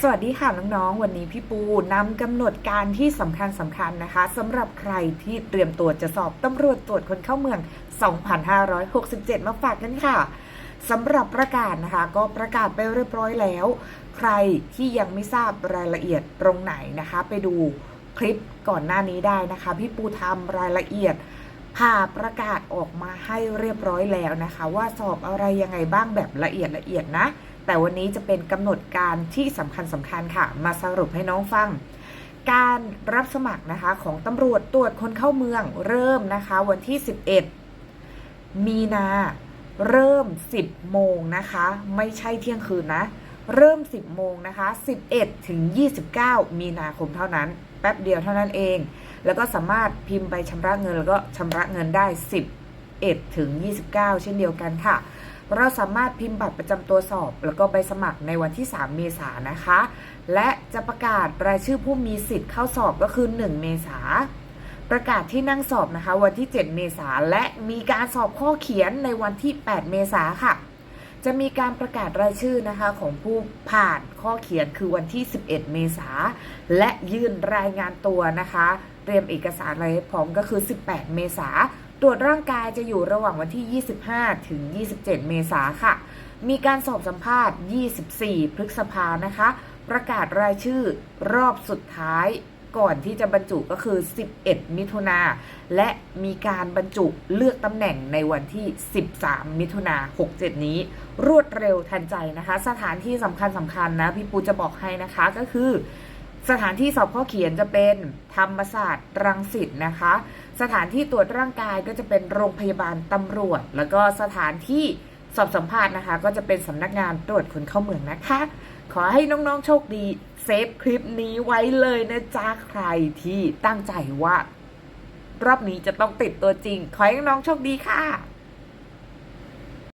สวัสดีค่ะน้องๆ วันนี้พี่ปูนำกำหนดการที่สำคัญสำคัญนะคะสำหรับใครที่เตรียมตัวจะสอบตำรวจตรวจคนเข้าเมือง 2567 มาฝากกันค่ะสำหรับประกาศนะคะ ก็ประกาศไปเรียบร้อยแล้ว ใครที่ยังไม่ทราบรายละเอียดตรงไหนนะคะ ไปดูคลิปก่อนหน้านี้ได้นะคะ พี่ปูทำรายละเอียด ผ่าประกาศออกมาให้เรียบร้อยแล้วนะคะ ว่าสอบอะไรยังไงบ้างแบบละเอียดละเอียดนะ แต่วันนี้จะเป็นกำหนดการที่สำคัญสำคัญค่ะ มาสรุปให้น้องฟัง การรับสมัครนะคะของตำรวจตรวจคนเข้าเมืองเริ่มนะคะวันที่ 11 มีนาเริ่ม 10 โมงนะคะ ไม่ใช่เที่ยงคืนนะ เริ่ม 10 โมงนะคะ 11 ถึง 29 มีนาคมเท่านั้น แป๊บเดียวเท่านั้นเอง แล้วก็สามารถพิมพ์ใบชำระเงิน แล้วก็ชำระเงินได้ 11 ถึง 29 เช่นเดียวกันค่ะ เราสามารถพิมพ์บัตรประจำตัวสอบ แล้วก็ใบสมัครในวันที่ 3 เมษายนนะคะ และจะประกาศรายชื่อผู้มีสิทธิ์เข้าสอบก็คือ 1 เมษายนประกาศที่นั่งสอบนะคะ วันที่ 7 เมษาและมีการสอบข้อเขียนในวันที่ 8 เมษาค่ะ จะมีการประกาศรายชื่อนะคะของผู้ผ่านข้อเขียนคือวันที่ 11 เมษาและยื่นรายงานตัวนะคะ เตรียมเอกสารอะไรให้พร้อมก็คือ 18 เมษาตรวจร่างกายจะอยู่ระหว่างวันที่ 25 ถึง 27 เมษาค่ะ มีการสอบสัมภาษณ์ 24 พฤษภานะคะ ประกาศรายชื่อรอบสุดท้ายก่อนที่จะบรรจุก็คือ 11 มิถุนา และมีการบรรจุเลือกตำแหน่งในวันที่ 13 มิถุนา67 นี้ รวดเร็วทันใจนะคะ สถานที่สำคัญสำคัญนะ พี่ปูจะบอกให้นะคะก็คือ สถานที่สอบข้อเขียนจะเป็นธรรมศาสตร์รังสิตนะคะ สถานที่ตรวจร่างกายก็จะเป็นโรงพยาบาลตำรวจ แล้วก็สถานที่สอบสัมภาษณ์นะคะ ก็จะเป็นสำนักงานตรวจคนเข้าเมืองนะคะ ขอให้น้องๆโชคดีเซฟคลิปนี้ไว้เลยนะจ๊ะใครที่ตั้งใจว่ารอบนี้จะต้องติดตัวจริง ขอให้น้องๆโชคดีค่ะ